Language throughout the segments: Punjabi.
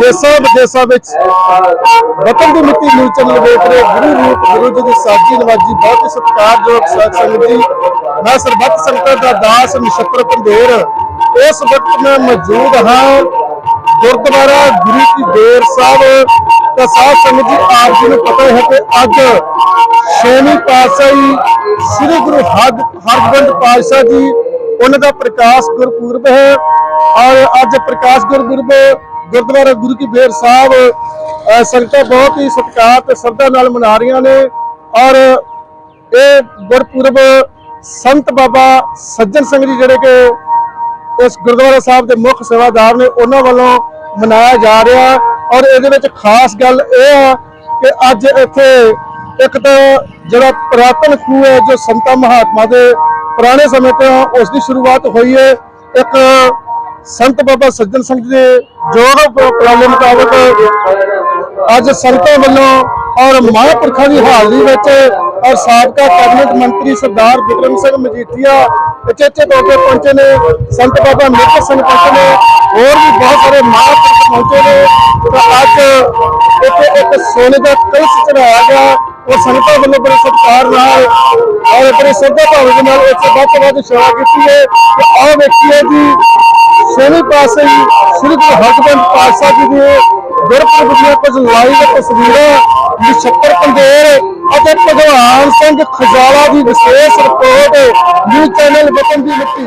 ਦੇਸਾਂ ਵਿਦੇਸਾਂ ਵਿੱਚ ਵਤਨ ਦੀ ਮਿੱਟੀ ਨੂੰ ਚੰਨ ਵੇਖ ਰਹੇ ਗੁਰੂ ਰੂਪ, ਗੁਰੂ ਜੀ ਦੀ ਸਾਜੀ ਨਵਾਜੀ, ਬਹੁਤ ਹੀ ਸਤਿਕਾਰਯੋਗ ਸਾਧ ਸੰਗਤ ਜੀ। ਮੈਂ ਸਰਬੱਤ ਸੰਗਤ ਦਾ ਦਾਸ, ਨਛੱਤਰ ਪੰਧੇਰ ਇਸ ਵਕਤ ਮੈਂ ਮੌਜੂਦ ਹਾਂ ਗੁਰਦੁਆਰਾ ਗੁਰੂ ਕੀ ਦੇਰ ਸਾਹਿਬ। ਤਾਂ ਸਾਧ ਸੰਗਤ ਜੀ, ਆਪ ਜੀ ਨੂੰ ਪਤਾ ਹੈ ਕਿ ਅੱਜ ਛੇਵੀਂ ਪਾਤਸ਼ਾਹੀ ਸ੍ਰੀ ਗੁਰੂ ਹਰ ਹਰਗੋਬਿੰਦ ਪਾਤਸ਼ਾਹ ਜੀ, ਉਹਨਾਂ ਦਾ ਪ੍ਰਕਾਸ਼ ਗੁਰਪੁਰਬ ਹੈ। ਔਰ ਅੱਜ ਪ੍ਰਕਾਸ਼ ਗੁਰਪੁਰਬ ਗੁਰਦੁਆਰਾ ਗੁਰੂ ਕੀ ਬੇਰ ਸਾਹਿਬ ਸੰਗਤਾਂ ਬਹੁਤ ਹੀ ਸਤਿਕਾਰ ਤੇ ਸ਼ਰਧਾ ਨਾਲ ਮਨਾ ਰਹੀਆਂ ਨੇ ਔਰ ਇਹ ਗੁਰਪੁਰਬ ਸੰਤ ਬਾਬਾ ਸੱਜਣ ਸਿੰਘ ਜੀ ਜਿਹੜੇ ਕਿ ਇਸ ਗੁਰਦੁਆਰਾ ਸਾਹਿਬ ਦੇ ਮੁੱਖ ਸੇਵਾਦਾਰ ਨੇ, ਉਹਨਾਂ ਵੱਲੋਂ ਮਨਾਇਆ ਜਾ ਰਿਹਾ ਔਰ ਇਹਦੇ ਵਿੱਚ ਖਾਸ ਗੱਲ ਇਹ ਆ ਕਿ ਅੱਜ ਇੱਥੇ ਇੱਕ ਤਾਂ ਜਿਹੜਾ ਪ੍ਰਾਤਨ ਖੂਹ ਹੈ, ਜੋ ਸੰਤਾਂ ਮਹਾਤਮਾ ਦੇ ਪੁਰਾਣੇ ਸਮੇਂ ਤੋਂ ਉਸ ਦੀ ਸ਼ੁਰੂਆਤ ਹੋਈ ਹੈ, ਇੱਕ ਸੰਤ ਬਾਬਾ ਸੱਜਣ ਸਿੰਘ ਜੀ ਦੇ ਜੋਗ ਉਪਰਾਲੇ ਮੁਤਾਬਕ ਅੱਜ ਸੰਤਾਂ ਵੱਲੋਂ ਔਰ ਮਹਾਂਪੁਰਖਾਂ ਦੀ ਹਾਜ਼ਰੀ ਵਿੱਚ ਔਰ ਸਾਬਕਾ ਕੈਬਨਿਟ ਮੰਤਰੀ ਸਰਦਾਰ ਬਿਕਰਮ ਸਿੰਘ ਮਜੀਠੀਆ ਉਚੇਚੇ ਤੌਰ ਤੇ ਪਹੁੰਚੇ ਨੇ, ਸੰਤ ਬਾਬਾ ਮੇਜਰ ਸਿੰਘ ਪਹੁੰਚੇ ਨੇ, ਹੋਰ ਵੀ ਬਹੁਤ ਸਾਰੇ ਮਹਾਂਪੁਰਖ ਪਹੁੰਚੇ ਨੇ। ਤਾਂ ਅੱਜ ਇੱਥੇ ਇੱਕ ਸੋਨੇ ਦਾ ਕਲਸ਼ ਚੜਾਇਆ ਗਿਆ। ਉਹ ਸੰਗਤਾਂ ਵੱਲੋਂ ਬੜੇ ਸਤਿਕਾਰ ਨਾਲ ਔਰ ਬੜੇ ਸ਼ਰਧਾ ਭਾਵ ਦੇ ਨਾਲ ਇੱਥੇ ਵੱਧ ਤੋਂ ਵੱਧ ਸੇਵਾ ਕੀਤੀ ਹੈ। ਤੇ ਆਹ ਵੇਖੀਏ ਜੀ ਛੇਵੀਂ ਪਾਸੇ ਸ੍ਰੀ ਗੁਰੂ ਹਰਗੋਬਿੰਦ ਪਾਤਸ਼ਾਹ ਜੀ ਦੇ ਗੁਰਪੁਰਬ ਦੀਆਂ ਕੁਝ ਲਾਈਵ ਤਸਵੀਰਾਂ ਨਛੱਤਰ ਪੰਦੇਰ ਅਤੇ ਭਗਵਾਨ ਸਿੰਘ ਖਜਾਲਾ ਦੀ ਵਿਸ਼ੇਸ਼ ਰਿਪੋਰਟ ਨਿਊਜ਼ ਚੈਨਲ ਵਤਨ ਦੀ ਮਿੱਟੀ।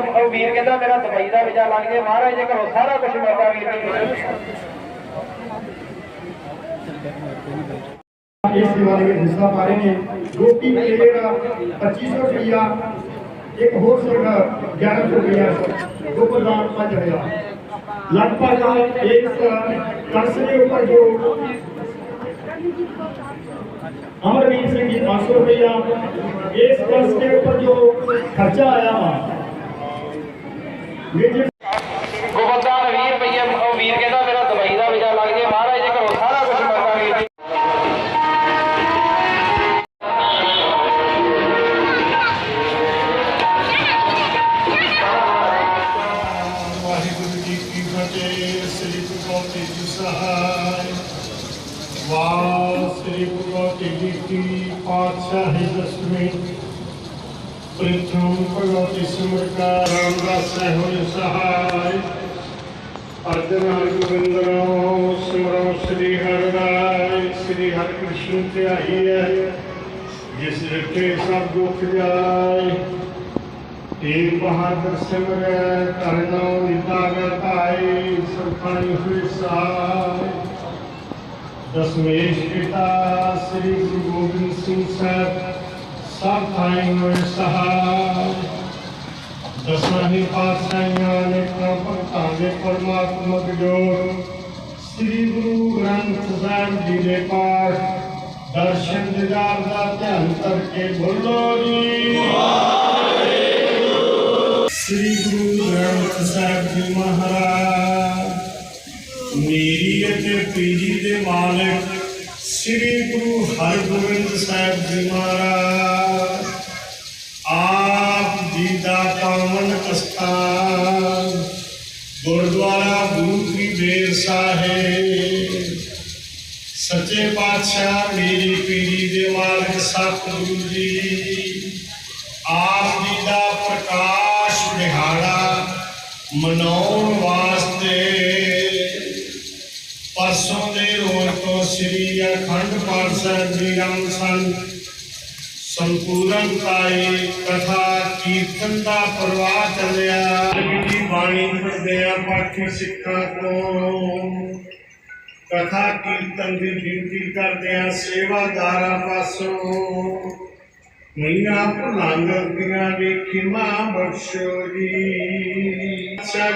ਉਹ ਵੀਰ ਕਹਿੰਦਾ ਮੇਰਾ ਦੁਬਈ ਦਾ ਵੀਜ਼ਾ ਲੱਗ ਜੇ। ਮਹਾਰਾਜ ਦੇ ਘਰੋਂ ਸਾਰਾ ਕੁਝ ਮਿਲਦਾ ਵੀਰ ਜੀ। ਇਸ ਦੀਵਾਲੀ ਵਿੱਚ ਹਿੱਸਾ ਪਾ ਰਹੇ ਨੇ। ਰੋਟੀ ਪਲੇਟ 2500 ਰੁਪਇਆ ਇੱਕ ਹੋਰ ਸੀਗਾ 1100 ਰੁਪਇਆ ਦੋ ਪ੍ਰਦਾਨ 5000 ਲਗਭਗ ਇਸ ਕਲਸ਼ ਦੇ ਉੱਪਰ ਜੋ अमरवीर सिंह जी पाँच सौ रुपया इस बस के ऊपर जो खर्चा आया हुआ ਭਗਵਤੀ ਰਾਮਦਾਸ ਹੋਇ ਸਹਾਇ ਅਰਜਨ ਹਰਿ ਗੋਬਿੰਦ ਰਾਮ ਸਿਮਰੋ ਸ੍ਰੀ ਹਰਿ ਰਾਇ ਸ੍ਰੀ ਹਰਿ ਕ੍ਰਿਸ਼ਨ ਧਿਆਈ ਹੈ, ਜਿਸ ਰਖੇ ਸਭ ਦੁਖ ਜਾਏ। ਤੇਗ ਬਹਾਦਰ ਸਿਮਰੈ ਕਰਨੋ ਨਿਤਾਗੈ ਭਾਈ ਸੁਖਾਈ ਹੋਈ ਸਾਈ ਦਸਮੇਸ਼ ਪਿਤਾ ਸ੍ਰੀ ਗੁਰੂ ਗੋਬਿੰਦ ਸਿੰਘ ਸਾਹਿਬ, ਸਭ ਥਾਈਂ ਹੋਏ ਸਹਾਇ ਦਸਾਂ ਹੀ ਪਾਤਸ਼ਾਹੀਆਂ ਨੇ ਭਗਤਾਂ ਦੇ ਪਰਮਾਤਮਕ ਜੋੜ। ਸ੍ਰੀ ਗੁਰੂ ਗ੍ਰੰਥ ਸਾਹਿਬ ਜੀ ਦੇ ਪਾਠ, ਦਰਸ਼ਨ ਦਿਦਾਰ ਦਾ ਧਿਆਨ ਕਰਕੇ ਬੋਲੋ ਜੀ। ਸ੍ਰੀ ਗੁਰੂ ਗ੍ਰੰਥ ਸਾਹਿਬ ਜੀ ਮਹਾਰਾਜ, ਮੇਰੀ ਅਤੇ ਪੀਰੀ ਦੇ ਮਾਲਕ ਸ੍ਰੀ ਗੁਰੂ ਹਰਗੋਬਿੰਦ ਸਾਹਿਬ ਜੀ ਮਹਾਰਾਜ ਸੱਚੇ ਪਾਤਸ਼ਾਹ, ਮੇਰੀ ਪੀੜੀ ਦੇ ਮਾਲਕ ਸਤਿਗੁਰੂ ਜੀ। ਆਪ ਜੀ ਦਾ ਪ੍ਰਕਾਸ਼ ਦਿਹਾੜਾ ਮਨਾਉਣ ਵਾਸਤੇ ਪਰਸੋਂ ਦੇ ਰੋਜ਼ ਤੋਂ ਸ੍ਰੀ ਅਖੰਡ ਪਾਠ ਸਾਹਿਬ ਜੀ ਰਾਮ ਸੰਨ। ਸੰਪੂਰਨ ਤਾਈ ਕਥਾ ਕੀਰਤਨ ਦਾ ਪ੍ਰਵਾਹ ਚੱਲਿਆ। ਜੀ ਬਾਣੀ ਪੜ੍ਹਦੇ ਆ ਪਾਠੀ ਸਿੱਖਾਂ ਤੋਂ। ਕਥਾ ਕੀਰਤਨ ਦੀ ਡਿਊਟੀ ਕਰਦੇ ਆ ਸੇਵਾਦਾਰਾਂ ਪਾਸੋਂ ਮੀਆਂ ਭੁਲੰਗ ਦੀਆਂ ਵੀ ਖਿਮਾ ਬਖਸ਼ੋ ਜੀ। ਅੱਛਾ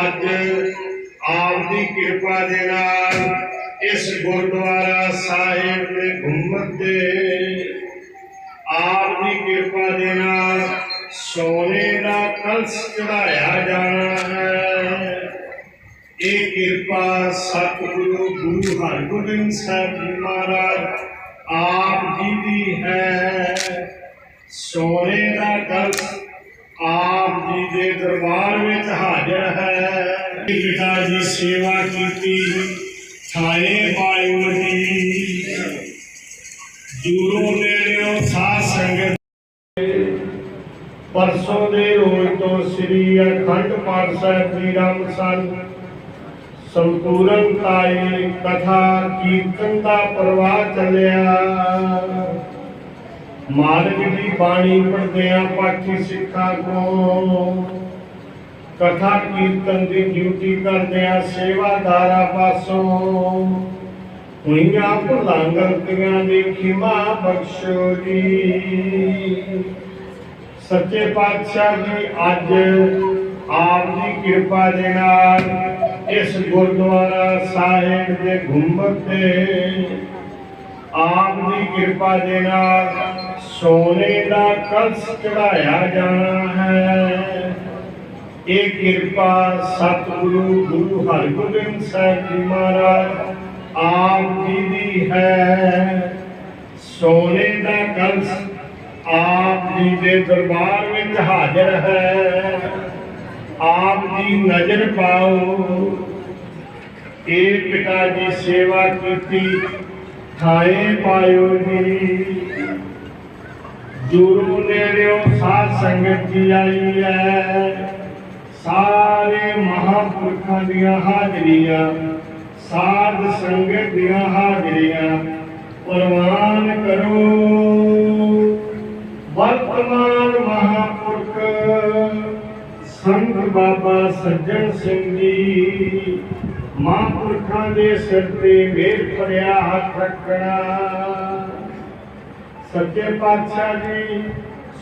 ਅੱਜ ਆਪ ਦੀ ਕਿਰਪਾ ਦੇ ਨਾਲ ਇਸ ਗੁਰਦੁਆਰਾ ਸਾਹਿਬ ਦੇ ਗੁੰਮਤ ਦੇ ਆਪ ਦੀ ਕਿਰਪਾ ਦੇ ਨਾਲ ਸੋਨੇ ਦਾ ਕਲਸ਼ ਚੜਾਇਆ ਜਾਣਾ ਹੈ। ਕਿਰਪਾ, ਸਤਿਗੁਰੂ, ਗੁਰੂ ਹਰਗੋਬਿੰਦ ਸਾਹਿਬ ਜੀ ਮਹਾਰਾਜ, ਆਪ ਜੀ ਦੀ ਹੈ। ਸੋਨੇ ਦਾ ਕਲਸ਼ ਆਪ ਜੀ ਦੇ ਦਰਬਾਰ ਵਿੱਚ ਹਾਜ਼ਰ ਹੈ। ਪਿਤਾ ਜੀ ਸੇਵਾ ਕੀਤੀ, ਥਾਏ ਪਾਇਓ ਜੀ ਦੂਰੋਂ ਨੇੜਿਓਂ ਸਾਧ ਸੰਗਤ ਪਰਸੋਂ ਦੇ ਰੋਜ਼ ਤੋਂ ਸ੍ਰੀ ਅਖੰਡ ਪਾਠ ਸਾਹਿਬ ਜੀ ਰਾਮ ਸੰਨ ਸੰਪੂਰਨ ਕਾਈ ਕਥਾ ਕੀਰਤਨ ਦਾ ਪ੍ਰਵਾਹ ਚੱਲਿਆ ਮਾਲਕ ਦੀ ਬਾਣੀ ਪੜ੍ਹਦਿਆਂ ਪਾਠੀ ਸਿੱਖਾਂ ਕੋ ਕਥਾ ਕੀਰਤਨ ਦੀ ਡਿਊਟੀ ਕਰਦਿਆਂ ਸੇਵਾਦਾਰਾਂ ਪਾਸੋਂ ਹੋਈਆਂ ਭੁੱਲਾਂ ਗਲਤੀਆਂ ਦੀ ਖਿਮਾ ਬਖਸ਼ੋ ਜੀ ਸੱਚੇ ਪਾਤਸ਼ਾਹ ਜੀ ਅੱਜ ਆਪ ਦੀ ਕਿਰਪਾ ਦੇ ਨਾਲ ਇਸ ਗੁਰਦੁਆਰਾ ਸਾਹਿਬ ਦੇ ਗੁੰਬਦ ਤੇ ਆਪ ਦੀ ਕਿਰਪਾ ਦੇ ਨਾਲ ਸੋਨੇ ਦਾ ਕਲਸ਼ ਚੜਾਇਆ ਜਾਣਾ ਹੈ। ਇਹ ਕਿਰਪਾ ਸਤਿਗੁਰੂ ਗੁਰੂ ਹਰਗੋਬਿੰਦ ਸਾਹਿਬ ਜੀ ਮਹਾਰਾਜ ਆਪ ਜੀ ਦੀ ਹੈ। ਸੋਨੇ ਦਾ ਕਲਸ਼ ਆਪ ਜੀ ਦੇ ਦਰਬਾਰ ਵਿੱਚ ਹਾਜ਼ਰ ਹੈ। ਆਪ ਜੀ ਨਜ਼ਰ ਪਾਓ। ਇਹ ਪਿਤਾ ਜੀ ਸੇਵਾ ਕੀਤੀ, ਥਾਏ ਪਾਇਓ ਜੀ। ਦੂਰੋਂ ਨੇੜਿਓਂ ਸਾਧ ਸੰਗਤ ਜੀ ਆਈ ਹੈ। ਸਾਰੇ ਮਹਾਪੁਰਖਾਂ ਦੀਆਂ ਹਾਜ਼ਰੀਆਂ, ਸਾਧ ਸੰਗਤ ਦੀਆਂ ਹਾਜ਼ਰੀਆਂ ਪ੍ਰਵਾਨ ਕਰੋ। ਵਰਤਮਾਨ ਬਾਬਾ ਸੱਜਣ ਸਿੰਘ ਜੀ। ਮਹਾਂਪੁਰਖਾਂ ਦੇ ਸਿਰ ਤੇ ਮੇਰ ਭਰਿਆ ਹੱਥ ਰੱਖਣਾ। ਸੱਚੇ ਪਾਤਸ਼ਾਹ ਜੀ,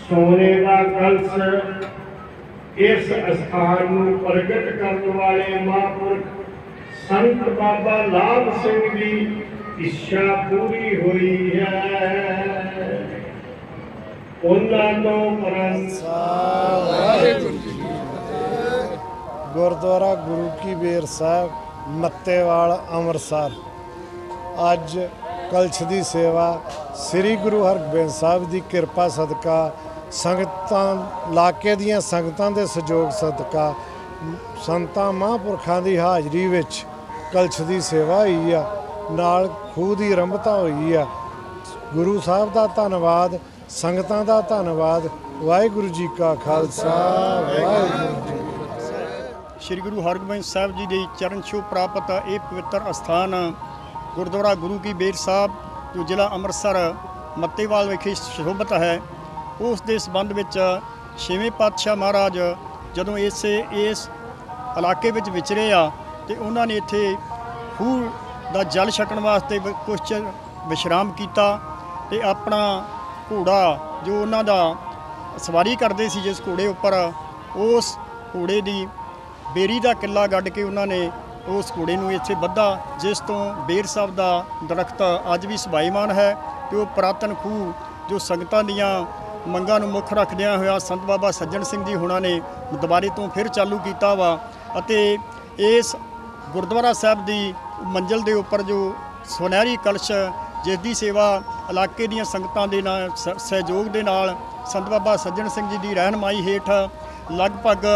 ਸੋਨੇ ਦਾ ਕਲਸ਼ ਇਸ ਅਸਥਾਨ ਨੂੰ ਪ੍ਰਗਟ ਕਰਨ ਵਾਲੇ ਮਹਾਂਪੁਰਖ ਸੰਤ ਬਾਬਾ ਲਾਭ ਸਿੰਘ ਦੀ ਇੱਛਾ ਪੂਰੀ ਹੋਈ ਹੈ। ਉਹਨਾਂ ਤੋਂ ਪ੍ਰੰਤ ਗੁਰਦੁਆਰਾ ਗੁਰੂ ਕੀ ਬੇਰ ਸਾਹਿਬ, ਮੱਤੇਵਾਲ, ਅੰਮ੍ਰਿਤਸਰ। ਅੱਜ ਕਲਸ਼ ਦੀ ਸੇਵਾ ਸ੍ਰੀ ਗੁਰੂ ਹਰਗੋਬਿੰਦ ਸਾਹਿਬ ਦੀ ਕਿਰਪਾ ਸਦਕਾ, ਸੰਗਤਾਂ, ਇਲਾਕੇ ਦੀਆਂ ਸੰਗਤਾਂ ਦੇ ਸਹਿਯੋਗ ਸਦਕਾ, ਸੰਤਾਂ ਮਹਾਂਪੁਰਖਾਂ ਦੀ ਹਾਜ਼ਰੀ ਵਿੱਚ ਕਲਸ਼ ਦੀ ਸੇਵਾ ਹੋਈ ਆ। ਨਾਲ ਖੂਹ ਦੀ ਆਰੰਭਤਾ ਹੋਈ ਆ। ਗੁਰੂ ਸਾਹਿਬ ਦਾ ਧੰਨਵਾਦ, ਸੰਗਤਾਂ ਦਾ ਧੰਨਵਾਦ। ਵਾਹਿਗੁਰੂ ਜੀ ਕਾ ਖਾਲਸਾ, ਵਾਹਿਗੁਰੂ ਜੀ ਸ੍ਰੀ ਗੁਰੂ ਹਰਗੋਬਿੰਦ ਸਾਹਿਬ ਜੀ ਦੇ ਚਰਨ ਛੋਹ ਪ੍ਰਾਪਤ ਇਹ ਪਵਿੱਤਰ ਅਸਥਾਨ ਗੁਰਦੁਆਰਾ ਗੁਰੂ ਕੀ ਬੇਰ ਸਾਹਿਬ ਜੋ ਜ਼ਿਲ੍ਹਾ ਅੰਮ੍ਰਿਤਸਰ, ਮੱਤੇਵਾਲ ਵਿਖੇ ਸ਼ੋਭਤ ਹੈ। ਉਸ ਦੇ ਸੰਬੰਧ ਵਿੱਚ ਛੇਵੇਂ ਪਾਤਸ਼ਾਹ ਮਹਾਰਾਜ ਜਦੋਂ ਇਸੇ, ਇਸ ਇਲਾਕੇ ਵਿੱਚ ਵਿਚਰੇ ਆ ਤੇ ਉਹਨਾਂ ਨੇ ਇੱਥੇ ਖੂਹ ਦਾ ਜਲ ਛਕਣ ਵਾਸਤੇ ਵ- ਕੁਛ ਵਿਸ਼ਰਾਮ ਕੀਤਾ ਤੇ ਆਪਣਾ ਘੋੜਾ ਜੋ ਉਹਨਾਂ ਦਾ ਸਵਾਰੀ ਕਰਦੇ ਸੀ ਜਿਸ ਘੋੜੇ ਉੱਪਰ, ਉਸ ਘੋੜੇ ਦੀ ਬੇਰੀ ਦਾ ਕਿੱਲਾ ਗੱਡ ਕੇ ਉਹਨਾਂ ਨੇ ਉਸ ਘੋੜੇ ਨੂੰ ਇੱਥੇ ਬੱਧਾ ਜਿਸ ਤੋਂ ਬੇਰ ਸਾਹਿਬ ਦਾ ਦਰਖਤ ਅੱਜ ਵੀ ਸਭਾਈਮਾਨ ਹੈ ਤੇ ਉਹ ਪੁਰਾਤਨ ਖੂਹ ਜੋ ਸੰਗਤਾਂ ਦੀਆਂ ਮੰਗਾਂ ਨੂੰ ਮੁੱਖ ਰੱਖਦਿਆਂ ਹੋਇਆ ਸੰਤ ਬਾਬਾ ਸੱਜਣ ਸਿੰਘ ਜੀ ਹੁਣਾਂ ਨੇ ਦੁਬਾਰੇ ਤੋਂ ਫਿਰ ਚਾਲੂ ਕੀਤਾ ਵਾ ਅਤੇ ਇਸ ਗੁਰਦੁਆਰਾ ਸਾਹਿਬ ਦੀ ਮੰਜ਼ਲ ਦੇ ਉੱਪਰ ਜੋ ਸੁਨਹਿਰੀ ਕਲਸ਼, ਜਿਸ ਦੀ ਸੇਵਾ ਇਲਾਕੇ ਦੀਆਂ ਸੰਗਤਾਂ ਦੇ ਨਾਲ ਸ- ਸਹਿਯੋਗ ਦੇ ਨਾਲ ਸੰਤ ਬਾਬਾ ਸੱਜਣ ਸਿੰਘ ਜੀ ਦੀ ਰਹਿਨਮਾਈ ਹੇਠ ਲਗਭਗ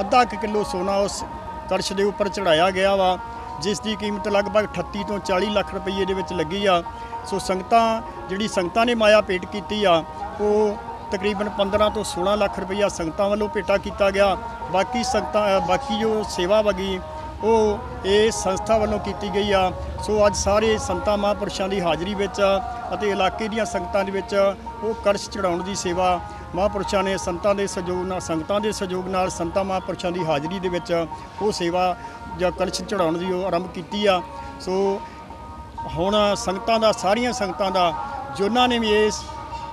ਅੱਧਾ ਕੁ ਕਿਲੋ ਸੋਨਾ ਉਸ ਕਲਸ਼ ਦੇ ਉੱਪਰ ਚੜਾਇਆ ਗਿਆ ਵਾ, ਜਿਸ ਦੀ ਕੀਮਤ ਲਗਭਗ 38 ਤੋਂ 40 ਲੱਖ ਰੁਪਏ ਦੇ ਵਿੱਚ ਲੱਗੀ ਆ। ਸੋ ਸੰਗਤਾਂ, ਜਿਹੜੀ ਸੰਗਤਾਂ ਨੇ ਮਾਇਆ ਭੇਟ ਕੀਤੀ ਆ, ਉਹ ਤਕਰੀਬਨ 15 ਤੋਂ 16 ਲੱਖ ਰੁਪਈਆ ਸੰਗਤਾਂ ਵੱਲੋਂ ਭੇਟਾ ਕੀਤਾ ਗਿਆ। ਬਾਕੀ ਸੰਗਤਾਂ ਬਾਕੀ ਜੋ ਸੇਵਾ ਵਗੀ ਉਹ ਇਹ ਸੰਸਥਾ ਵੱਲੋਂ ਕੀਤੀ ਗਈ ਆ। ਸੋ ਅੱਜ ਸਾਰੇ ਸੰਤਾਂ ਮਹਾਂਪੁਰਸ਼ਾਂ ਦੀ ਹਾਜ਼ਰੀ ਵਿੱਚ ਅਤੇ ਇਲਾਕੇ ਦੀਆਂ ਸੰਗਤਾਂ ਦੇ ਵਿੱਚ ਉਹ ਕਲਸ਼ ਚੜਾਉਣ ਦੀ ਸੇਵਾ ਮਹਾਂਪੁਰਸ਼ਾਂ ਨੇ ਸੰਤਾਂ ਦੇ ਸਹਿਯੋਗ ਨਾਲ, ਸੰਗਤਾਂ ਦੇ ਸਹਿਯੋਗ ਨਾਲ ਸੰਤਾਂ ਮਹਾਂਪੁਰਸ਼ਾਂ ਦੀ ਹਾਜ਼ਰੀ ਦੇ ਵਿੱਚ ਉਹ ਸੇਵਾ ਜਾਂ ਕਲਸ਼ ਚੜਾਉਣ ਦੀ ਉਹ ਆਰੰਭ ਕੀਤੀ ਆ। ਸੋ ਹੁਣ ਸੰਗਤਾਂ ਦਾ, ਸਾਰੀਆਂ ਸੰਗਤਾਂ ਦਾ, ਜਿਨ੍ਹਾਂ ਨੇ ਵੀ ਇਸ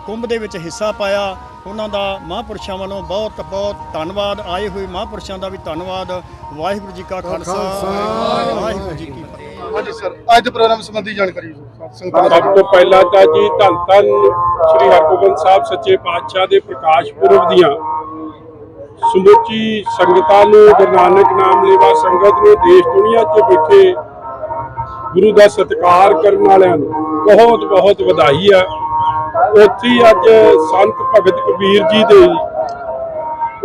ਕੁੰਭ ਦੇ ਵਿੱਚ ਹਿੱਸਾ ਪਾਇਆ, ਉਹਨਾਂ ਦਾ ਮਹਾਂਪੁਰਸ਼ਾਂ ਵੱਲੋਂ ਬਹੁਤ ਬਹੁਤ ਧੰਨਵਾਦ। ਆਏ ਹੋਏ ਮਹਾਂਪੁਰਸ਼ਾਂ ਦਾ ਵੀ ਧੰਨਵਾਦ। ਵਾਹਿਗੁਰੂ ਜੀ ਕਾ ਖਾਲਸਾ ਵਾਹਿਗੁਰੂ ਜੀ ਕੀ ਫਤਿਹ। ਹਾਂਜੀ ਸਰ ਅੱਜ ਦੇ ਪ੍ਰੋਗਰਾਮ ਸੰਬੰਧੀ ਜਾਣਕਾਰੀ ਸਭ ਤੋਂ ਪਹਿਲਾਂ ਤਾਂ ਜੀ ਧੰਨ ਧੰਨ ਸ੍ਰੀ ਹਰਗੋਬਿੰਦ ਸਾਹਿਬ ਸੱਚੇ ਪਾਤਸ਼ਾਹ ਦੇ ਪ੍ਰਕਾਸ਼ ਪੁਰਬ ਦੀਆਂ। ਸਮੁੱਚੀ ਸੰਗਤਾਂ ਨੂੰ ਗੁਰੂ ਨਾਨਕ ਨਾਮ ਲੈਵਾ ਸੰਗਤ ਨੂੰ ਦੇਸ਼ ਦੁਨੀਆ 'ਚ ਬੈਠੇ ਗੁਰੂ ਦਾ ਸਤਿਕਾਰ ਕਰਨ ਵਾਲਿਆਂ ਨੂੰ ਬਹੁਤ ਬਹੁਤ ਵਧਾਈ ਆ। ਉੱਥੇ ਅੱਜ ਸੰਤ ਭਗਤ ਕਬੀਰ ਜੀ ਦੇ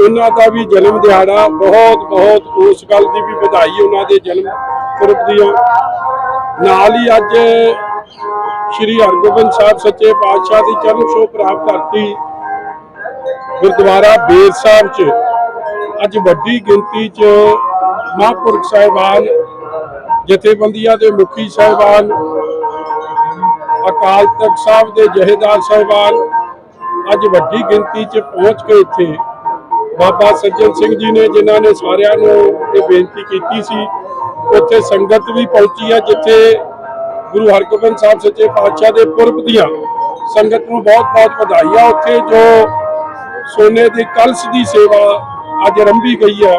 ਉਹਨਾਂ ਦਾ ਵੀ ਜਨਮ ਦਿਹਾੜਾ ਬਹੁਤ ਬਹੁਤ ਉਸ ਗੱਲ ਦੀ ਵੀ ਵਧਾਈ ਉਹਨਾਂ ਦੇ ਜਨਮ ਪੁਰਬ ਦੀਆਂ। ਨਾਲ ਹੀ ਅੱਜ ਸ਼੍ਰੀ ਹਰਗੋਬਿੰਦ ਸਾਹਿਬ ਸੱਚੇ ਪਾਤਸ਼ਾਹ ਦੀ ਚਰਨ ਛੋਹ ਪ੍ਰਾਪਤ ਧਰਤੀ ਗੁਰਦੁਆਰਾ ਬੇਰ ਸਾਹਿਬ 'ਚ ਅੱਜ ਵੱਡੀ ਗਿਣਤੀ 'ਚ ਮਹਾਂਪੁਰਖ ਸਾਹਿਬਾਨ, ਜਥੇਬੰਦੀਆਂ ਦੇ ਮੁਖੀ ਸਾਹਿਬਾਨ, ਅਕਾਲ ਤਖਤ ਸਾਹਿਬ ਦੇ ਜਹੇਦਾਰ ਸਾਹਿਬਾਨ ਅੱਜ ਵੱਡੀ ਗਿਣਤੀ 'ਚ ਪਹੁੰਚ ਕੇ ਇੱਥੇ। ਬਾਬਾ ਸੱਜਣ ਸਿੰਘ ਜੀ ਨੇ ਜਿਨ੍ਹਾਂ ਨੇ ਸਾਰਿਆਂ ਨੂੰ ਇਹ ਬੇਨਤੀ ਕੀਤੀ ਸੀ, ਉੱਥੇ ਸੰਗਤ ਵੀ ਪਹੁੰਚੀ ਹੈ ਜਿੱਥੇ ਗੁਰੂ ਹਰਗੋਬਿੰਦ ਸਾਹਿਬ ਸੱਚੇ ਪਾਤਸ਼ਾਹ ਦੇ ਪੁਰਬ ਦੀਆਂ ਸੰਗਤ ਨੂੰ ਬਹੁਤ-ਬਹੁਤ ਵਧਾਈਆਂ ਉੱਥੇ ਜੋ ਸੋਨੇ ਦੇ ਕਲਸ਼ ਦੀ ਸੇਵਾ ਅੱਜ ਆਰੰਭੀ ਗਈ ਹੈ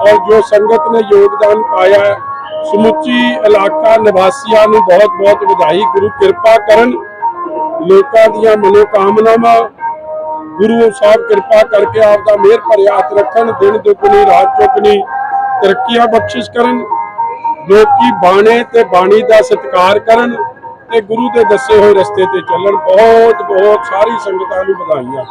ਔਰ ਜੋ ਸੰਗਤ ਨੇ ਯੋਗਦਾਨ ਪਾਇਆ ਸਮੁੱਚੀ ਇਲਾਕਾ ਨਿਵਾਸੀਆਂ ਨੂੰ ਬਹੁਤ-ਬਹੁਤ ਵਧਾਈ। ਗੁਰੂ ਕਿਰਪਾ ਕਰਨ ਲੋਕਾਂ ਦੀਆਂ ਮਨੋਕਾਮਨਾਵਾਂ ਗੁਰੂ ਸਾਹਿਬ ਕਿਰਪਾ ਕਰਕੇ ਆਪ ਦਾ ਮਿਹਰ ਭਰਿਆ ਹੱਥ ਰੱਖਣ, ਦਿਨ ਦੁਗਣੀ ਰਾਤ ਚੌਗਣੀ ਤਰੱਕੀਆਂ ਬਖਸ਼ਿਸ਼ ਕਰਨ, ਲੋਕੀ ਬਾਣੇ ਤੇ ਬਾਣੀ ਦਾ ਸਤਿਕਾਰ ਕਰਨ ਤੇ ਗੁਰੂ ਦੇ ਦੱਸੇ ਹੋਏ ਰਸਤੇ ਤੇ ਚੱਲਣ। ਬਹੁਤ ਬਹੁਤ ਸਾਰੀ ਸੰਗਤਾਂ ਨੂੰ ਵਧਾਈਆਂ।